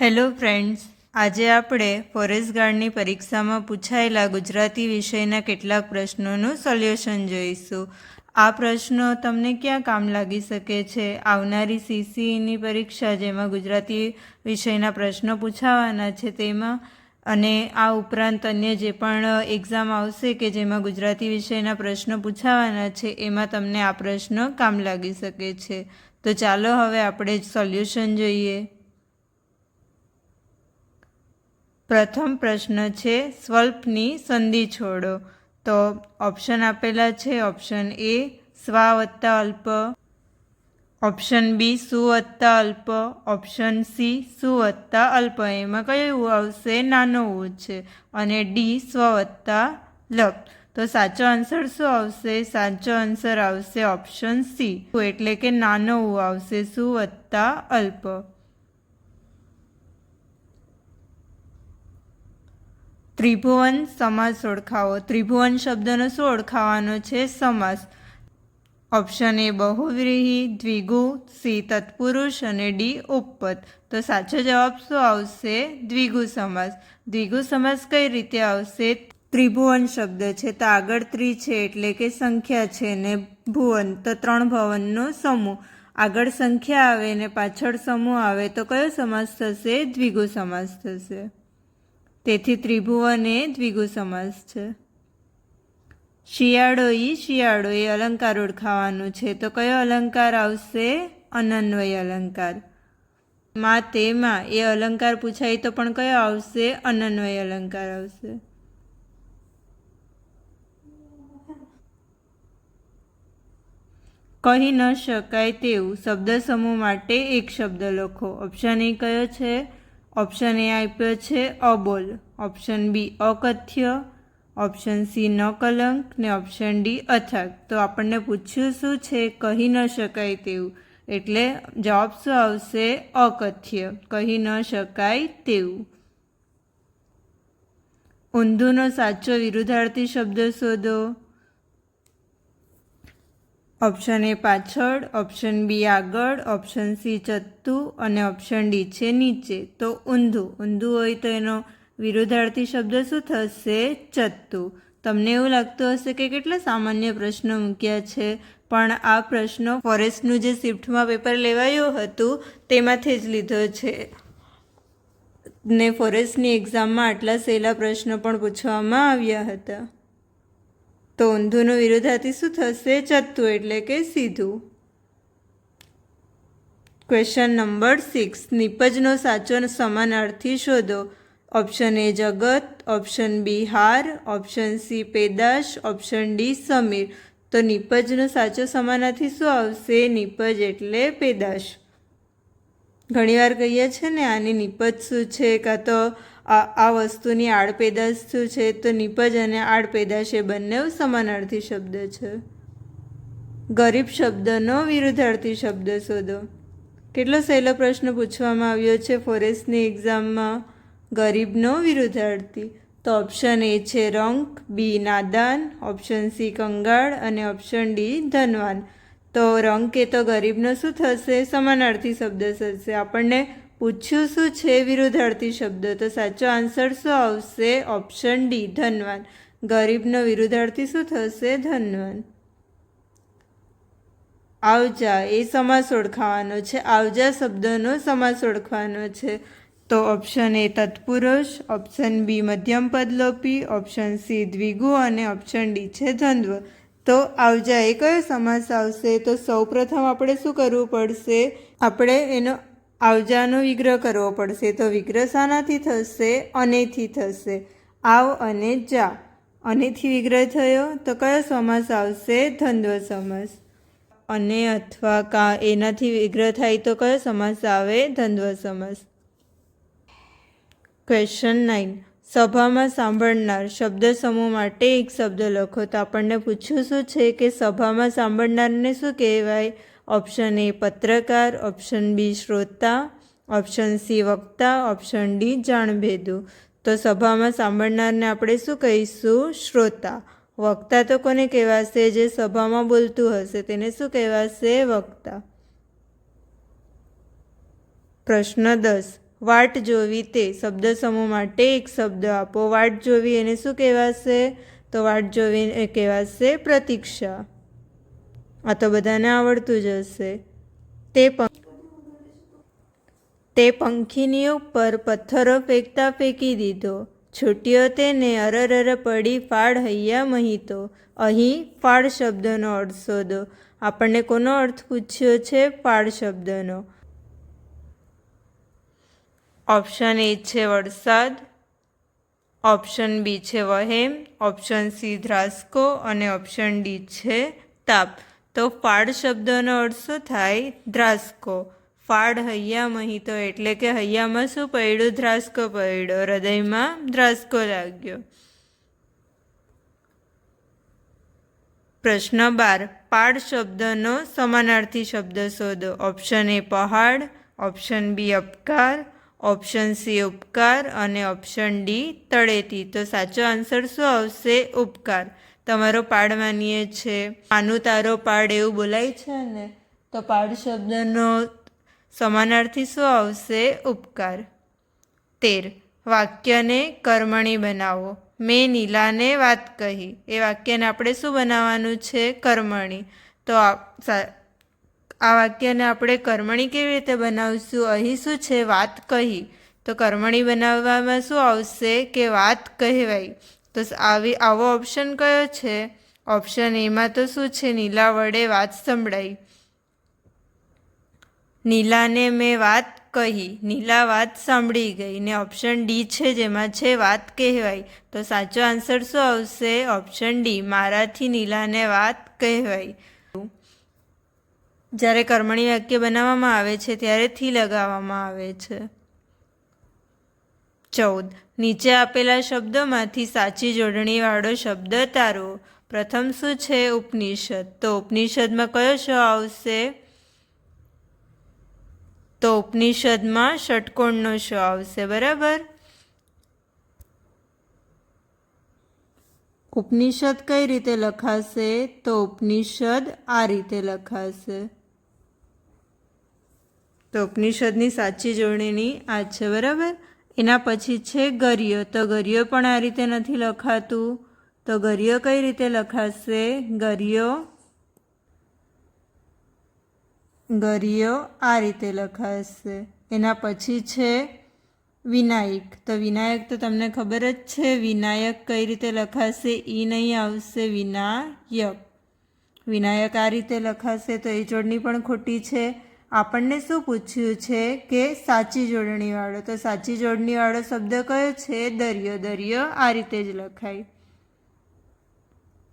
Hello friends, આજે આપણે forest ગાર્ડની પરીક્ષામાં પૂછાયેલા ગુજરાતી વિષયના કેટલાક પ્રશ્નોનું સોલ્યુશન જોઈશું. આ પ્રશ્નો તમને ક્યાં કામ લાગી શકે છે? આવનારી સીસીઈની પરીક્ષા જેમાં ગુજરાતી વિષયના પ્રશ્નો પૂછાવાના છે તેમાં અને આ ઉપરાંત અન્ય જે પણ એક્ઝામ આવશે કે જેમાં ગુજરાતી વિષયના પ્રશ્નો પૂછાવાના છે, એમાં તમને આ પ્રશ્નો કામ લાગી શકે છે. તો ચાલો હવે આપણે સોલ્યુશન જોઈએ. પ્રથમ પ્રશ્ન છે, સ્વલ્પની સંધિ છોડો. તો ઓપ્શન આપેલા છે ઓપ્શન એ સ્વા વત્તા અલ્પ. ઓપ્શન બી સુ વત્તા અલ્પ. ઓપ્શન સી સુ વત્તા અલ્પ. એમાં કયું આવશે? નાનો ઉ છે. અને ડી સ્વ વત્તા લપ. તો સાચો આન્સર શું આવશે? સાચો આન્સર આવશે ઓપ્શન સી એટલે કે નાનો ઉ આવશે, સુ વત્તા અલ્પ. ત્રિભુવન સમાસ ઓળખાવો. ત્રિભુવન શબ્દનો શું ઓળખાવાનો છે? સમાસ. ઓપ્શન એ બહુવ્રીહી, દ્વિગુ, સી તત્પુરુષ અને ડી ઉપપદ. તો સાચો જવાબ શું આવશે? દ્વિગુ સમાસ. દ્વિગુ સમાસ કઈ રીતે આવશે? ત્રિભુવન શબ્દ છે. તો આગળ ત્રિ છે એટલે કે સંખ્યા છે ને ભુવન. તો ત્રણ ભવનનો સમૂહ. આગળ સંખ્યા આવે ને પાછળ સમૂહ આવે તો કયો સમાસ થશે? દ્વિગુ સમાસ થશે. તેથી ત્રિભુવન એ દ્વિગુ સમાસ છે. શિયાળો ઈ શિયાળો એ અલંકાર ઓળખાવાનું છે. તો કયો અલંકાર આવશે? અનન્વય અલંકાર. માં તેમાં એ અલંકાર પૂછાય તો પણ કયો આવશે? અનન્વય અલંકાર આવશે. કહી ન શકાય તેવું. શબ્દ સમૂહ માટે એક શબ્દ લખો. ઓપ્શન એ કયો છે? ઓપ્શન એ આપ્યો છે અબોલ ઓપ્શન બી અકથ્ય. ઓપ્શન સી ન કલંક ને ઓપ્શન ડી અથાક. તો આપણને પૂછ્યું શું છે? કહી ન શકાય તેવું. એટલે જવાબ શું આવશે? અકથ્ય. કહી ન શકાય તેવું. ઊંધુનો સાચો વિરુદ્ધાર્થી શબ્દ શોધો. ઓપ્શન એ પાછળ ઓપ્શન બી આગળ ઓપ્શન સી ચત્તું અને ઓપ્શન ડી છે નીચે. તો ઊંધું. ઊંધું હોય તો એનો વિરુદ્ધાર્થી શબ્દ શું થશે? ચત્તુ તમને એવું લાગતું હશે કે કેટલા સામાન્ય પ્રશ્નો મૂક્યા છે, પણ આ પ્રશ્નો ફોરેસ્ટનું જે શિફ્ટમાં પેપર લેવાયું હતું, તેમાંથી જ લીધો છે. ને ફોરેસ્ટની એક્ઝામમાં આટલા સહેલા પ્રશ્નો પણ પૂછવામાં આવ્યા હતા. તો ઊંધુનું વિરોધાથી શું થશે? ચત્તુ એટલે કે સીધું. ક્વેશ્ચન નંબર સિક્સ નિપજનો સાચો સમાનાર્થી શોધો. ઓપ્શન એ જગત. ઓપ્શન બી હાર. ઓપ્શન સી પેદાશ. ઓપ્શન ડી સમીર. તો નિપજનો સાચો સમાનાર્થી શું આવશે? નિપજ એટલે પેદાશ. ઘણીવાર કહીએ છીએ ને, આની નિપજ શું છે? કાં તો આ વસ્તુની આડપેદાશ શું છે તો નિપજ અને આડપેદાશ એ બંને સમાનાર્થી શબ્દ છે. ગરીબ શબ્દનો વિરુદ્ધાર્થી શબ્દ શોધો. કેટલો સહેલો પ્રશ્ન પૂછવામાં આવ્યો છે ફોરેસ્ટની એક્ઝામમાં ગરીબનો વિરુદ્ધાર્થી. તો ઓપ્શન એ છે રંક, બી નાદાન, ઓપ્શન સી કંગાળ અને ઓપ્શન ડી ધનવાન. તો રંક એ તો ગરીબનો શું થશે? સમાનાર્થી શબ્દ થશે. આપણને પૂછ્યું શું છે વિરુદ્ધાર્થી શબ્દ? તો સાચો આન્સર શું આવશે? ઓપ્શન ડી, ધનવાન. ગરીબનો વિરુદ્ધાર્થી શું થશે? ધનવાન. આવજા, એ સમાસ ઓળખાવાનો છે. આવજા શબ્દનો સમાસ ઓળખવાનો છે. તો ઓપ્શન એ તત્પુરુષ, ઓપ્શન બી મધ્યમ પદલોપી, ઓપ્શન સી દ્વિગુ અને ઓપ્શન ડી છે દ્વંદ્વ. તો આવજા એ કયો સમાસ આવશે? તો સૌપ્રથમ આપણે શું કરવું પડશે? આપણે એનો આવજાનો વિગ્રહ કરવો પડશે તો વિગ્રહ શાનાથી થશે, અનેથી થશે. આવ અને જા. અનેથી વિગ્રહ થયો તો કયો સમાસ આવશે? ધંધ્વ સમાસ અને અથવા કા એનાથી વિગ્રહ થાય તો કયો સમાસ આવે? ધંધ્વ સમાસ ક્વેશ્ચન નાઇન સભામાં સાંભળનાર શબ્દ સમૂહ માટે એક શબ્દ લખો તો આપણને પૂછ્યું શું છે કે સભામાં સાંભળનારને શું કહેવાય? ઓપ્શન એ પત્રકાર. ઓપ્શન બી શ્રોતા. ઓપ્શન સી વક્તા. ઓપ્શન ડી જાણભેદુ. તો સભામાં સાંભળનારને આપણે શું કહીશું? શ્રોતા. વક્તા તો કોને કહેવાશે? જે સભામાં બોલતું હશે, તેને શું કહેવાશે? વક્તા. પ્રશ્ન દસ. વાટ જોવી તે શબ્દ સમૂહ માટે એક શબ્દ આપો. વાટ જોવી એને શું કહેવાશે? તો વાટ જોવી કહેવાશે પ્રતીક્ષા. આ તો બધાને આવડતું જ હશે. તે તે પંખીની ઉપર પથ્થરો ફેંકતા ફેંકી દીધો. છૂટ્યો તેને અરર પડી ફાળ હૈયા મહીતો. અહીં ફાળ શબ્દનો અર્થ શોધો. આપણને કોનો અર્થ પૂછ્યો છે ફાળ શબ્દનો? ઓપ્શન એ છે વરસાદ. ઓપ્શન બી છે વહેમ. ઓપ્શન સી ધ્રાસકો. અને ઓપ્શન ડી છે તાપ. તો ફાળ શબ્દનો અર્થ થાય? ધ્રાસકો. ફાળ હૈયા મહીતો એટલે કે હૈયામાં શું પડ્યું? ધ્રાસકો પડ્યો. હૃદયમાં ધ્રાસકો લાગ્યો. પ્રશ્ન બાર. પાડ શબ્દનો સમાનાર્થી શબ્દ શોધો. ઓપ્શન એ પહાડ, ઓપ્શન બી અપકાર, ઓપ્શન સી ઉપકાર અને ઓપ્શન ડી તળેટી. તો સાચો આન્સર શું આવશે? ઉપકાર. તમારો પાડ માનીએ છે. આનું તારો પાડ એવું બોલાય છે ને, તો પાડ શબ્દનો સમાનાર્થી શું આવશે? ઉપકાર. તેર. વાક્યને કર્મણી બનાવો. મેં નીલાને વાત કહી. એ વાક્યને આપણે શું બનાવવાનું છે? કર્મણી. તો આ વાક્યને આપણે કર્મણી કેવી રીતે બનાવશું? અહીં શું છે? વાત કહી. તો કર્મણી બનાવવામાં શું આવશે? કે વાત કહેવાય. તો આવી આવો ઓપ્શન કયો છે? ઓપ્શન એમાં તો શું છે? નીલા વડે વાત સંભળાઈ. નીલાને મેં વાત કહી. નીલા વાત સાંભળી ગઈ ને ઓપ્શન ડી છે જેમાં છે વાત કહેવાય તો સાચો આન્સર શું આવશે? ઓપ્શન ડી મારાથી નીલાને વાત કહેવાય જ્યારે કર્મણી વાક્ય બનાવવામાં આવે છે, ત્યારે થી લગાવવામાં આવે છે. ચૌદ. નીચે આપેલા શબ્દોમાંથી સાચી જોડણીવાળો શબ્દ તારો. પ્રથમ શું છે? ઉપનિષદ. તો ઉપનિષદમાં કયો શ આવશે? તો ઉપનિષદમાં ષટકોણનો શ આવશે, બરાબર? ઉપનિષદ કઈ રીતે લખાશે? તો ઉપનિષદ આ રીતે લખાશે. તો ઉપનિષદની સાચી જોડણીની આ છે, બરાબર? એના પછી છે ગર્ય. તો ગર્ય પણ આ રીતે નથી લખાતું. તો ગર્ય કઈ રીતે લખાશે? ગર્યો. ગરિયો આ રીતે લખાશે. એના પછી છે વિનાયક. તો વિનાયક તો તમને ખબર જ છે, વિનાયક કઈ રીતે લખાશે? ઈ નહીં આવશે, વિનાયક. વિનાયક આ રીતે લખાશે તો એ જોડણી પણ ખોટી છે. આપણને શું પૂછ્યું છે કે સાચી જોડણીવાળો? તો સાચી જોડણીવાળો શબ્દ કયો છે? દરિયો દરિયો, આ રીતે જ લખાય.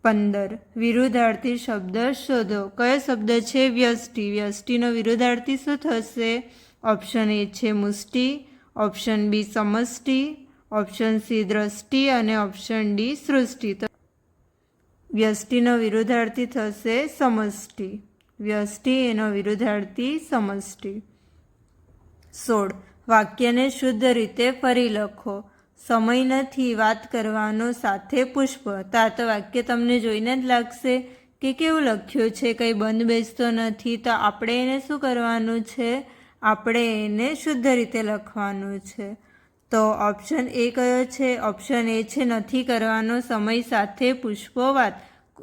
પંદર. વિરુદ્ધાર્થી શબ્દ શોધો. કયો શબ્દ છે? વ્યષ્ટિ. વ્યષ્ટિનો વિરુદ્ધાર્થી શું થશે? ઓપ્શન એ છે મુષ્ટિ, ઓપ્શન બી સમષ્ટિ, ઓપ્શન સી દ્રષ્ટિ અને ઓપ્શન ડી સૃષ્ટિ. તો વ્યષ્ટિનો વિરુદ્ધાર્થી થશે સમષ્ટિ. વ્યષ્ટિ એનો વિરુદ્ધાર્થી સમષ્ટિ. સોળ. વાક્યને શુદ્ધ રીતે ફરી લખો. સમય નથી વાત કરવાનો સાથે પુષ્પ. તા તો વાક્ય તમને જોઈને જ લાગશે કે કેવું લખ્યું છે, કંઈ બંધ બેસતો નથી, તો આપણે એને શું કરવાનું છે? આપણે એને શુદ્ધ રીતે લખવાનું છે. તો ઓપ્શન એ કયો છે? ઓપ્શન એ છે, નથી કરવાનો સમય સાથે પુષ્પો વાત.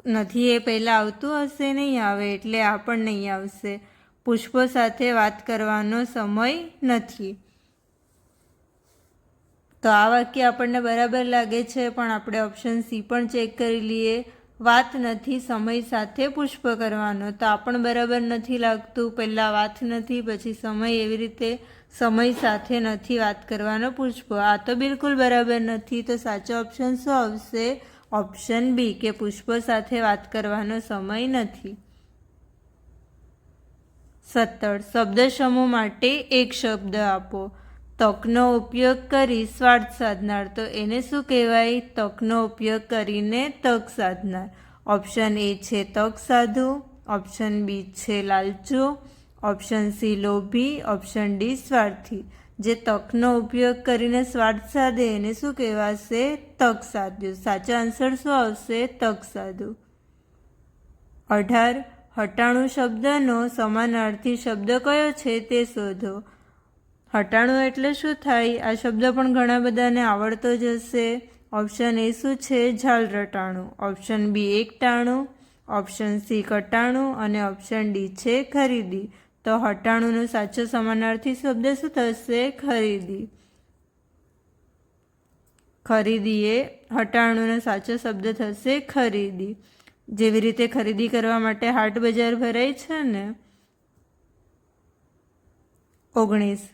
નથી, એ પહેલાં આવતું હશે, નહીં આવે, એટલે આ પણ નહીં આવશે. પુષ્પો સાથે વાત કરવાનો સમય નથી. તો આ વાક્ય આપણને બરાબર લાગે છે, પણ આપણે ઓપ્શન સી પણ ચેક કરી લઈએ. વાત નથી, સમય સાથે પુષ્પ કરવાનો. તો આ પણ બરાબર નથી લાગતું. પહેલાં વાત નથી, પછી સમય એવી રીતે સમય સાથે નથી વાત કરવાનો પુષ્પ. આ તો બિલકુલ બરાબર નથી. તો સાચો ઓપ્શન શું આવશે? ઓપ્શન બી કે પુષ્પો સાથે વાત કરવાનો સમય નથી. સત્તર. શબ્દ સમૂહ માટે એક શબ્દ આપો. તકનો ઉપયોગ કરી સ્વાર્થ સાધનાર. તો એને શું કહેવાય? તકનો ઉપયોગ કરીને તક સાધનાર. ઓપ્શન એ છે તક સાધુ. ઓપ્શન બી છે લાલચો. ઓપ્શન સી લોભી. ઓપ્શન ડી સ્વાર્થી. જે તકનો ઉપયોગ કરીને સ્વાર્થ સાધે એને શું કહેવાશે? તક સાધ્યું. સાચો આન્સર શું આવશે? તક સાધું અઢાર. હટાણું શબ્દનો સમાનાર્થી શબ્દ કયો છે તે શોધો. હટાણું એટલે શું થાય? આ શબ્દ પણ ઘણા બધાને આવડતો જ હશે. ઓપ્શન એ શું છે? ઝાલ રટાણું. ઓપ્શન બી એક ટાણું. ઓપ્શન સી કટાણું. અને ઓપ્શન ડી છે ખરીદી. તો હટાણુંનો સાચો સમાનાર્થી શબ્દ શું થશે? ખરીદી. ખરીદી એ હટાણુંનો સાચો શબ્દ થશે ખરીદી. જેવી રીતે ખરીદી કરવા માટે હાટ બજાર ભરાય છે ને? ઓગણીસ.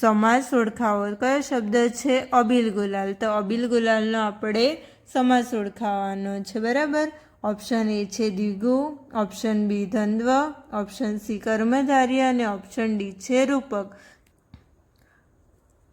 સમાસ ઓળખાવો કયો શબ્દ છે? અબિલ ગુલાલ. તો અબિલ ગુલાલનો આપણે સમાસ ઓળખાવાનો છે, બરાબર? ઓપ્શન એ છે દ્વિગુ, ઓપ્શન બી ધંદ્વ ઓપ્શન સી કર્મધાર્ય અને ઓપ્શન ડી છે રૂપક.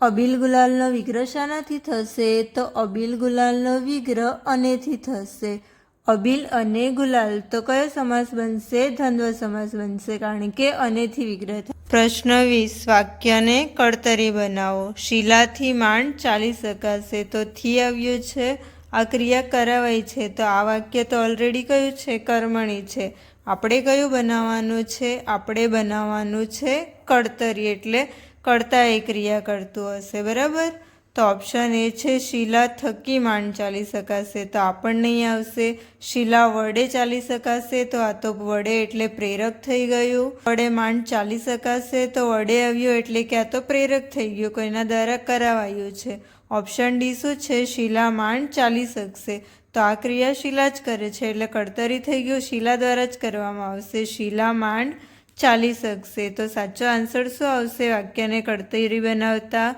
અબિલ ગુલાલનો વિગ્રહ શાનાથી થશે તો અબિલ ગુલાલનો વિગ્રહ અનેથી થશે. અબિલ અને ગુલાલ તો કયો સમાસ બનશે? ધંદ્વ સમાસ બનશે કારણ કે અનેથી વિગ્રહ થાય પ્રશ્ન વીસ, વાક્યને કળતરી બનાવો. શીલાથી માંડ ચાલી શકાશે તો થી આવ્યું છે. આ ક્રિયા કરાવાય છે. તો આ વાક્ય તો ઓલરેડી કયું છે? કર્મણી છે. આપણે કયું બનાવવાનું છે? આપણે બનાવવાનું છે કળતરી એટલે કળતા એ ક્રિયા કરતું હશે. બરાબર? તો ઓપ્શન એ છે, શીલા થકી માંડ ચાલી શકાશે. તો આપણને અહીં આવશે. શીલા વડે ચાલી શકાશે. તો આ તો વડે એટલે પ્રેરક થઈ ગયું. વડે માંડ ચાલી શકાશે. તો વડે આવ્યું એટલે કે આ તો પ્રેરક થઈ ગયું, કોઈના દ્વારા કરાવાયું છે. ઓપ્શન ડી શું છે? શીલા માંડ ચાલી શકશે. તો આ ક્રિયા શીલા જ કરે છે, એટલે કડતરી થઈ ગયું, શિલા દ્વારા જ કરવામાં આવશે. શીલા માંડ ચાલી શકશે. તો સાચો આન્સર શું આવશે? વાક્યને કડતરી બનાવતા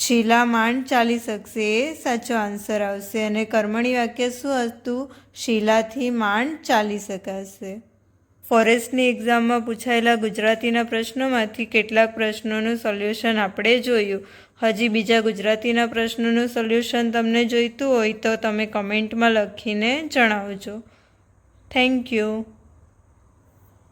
શીલા માંડ ચાલી શકશે એ સાચો આન્સર આવશે અને કર્મણી વાક્ય શું હતું? શીલાથી માંડ ચાલી શકાશે. ફોરેસ્ટની એક્ઝામમાં પૂછાયેલા ગુજરાતીના પ્રશ્નોમાંથી કેટલાક પ્રશ્નોનું સોલ્યુશન આપણે જોયું. હજી બીજા ગુજરાતીના પ્રશ્નોનું સોલ્યુશન તમને જોઈતું હોય તો તમે કમેન્ટમાં લખીને જણાવજો. Thank you.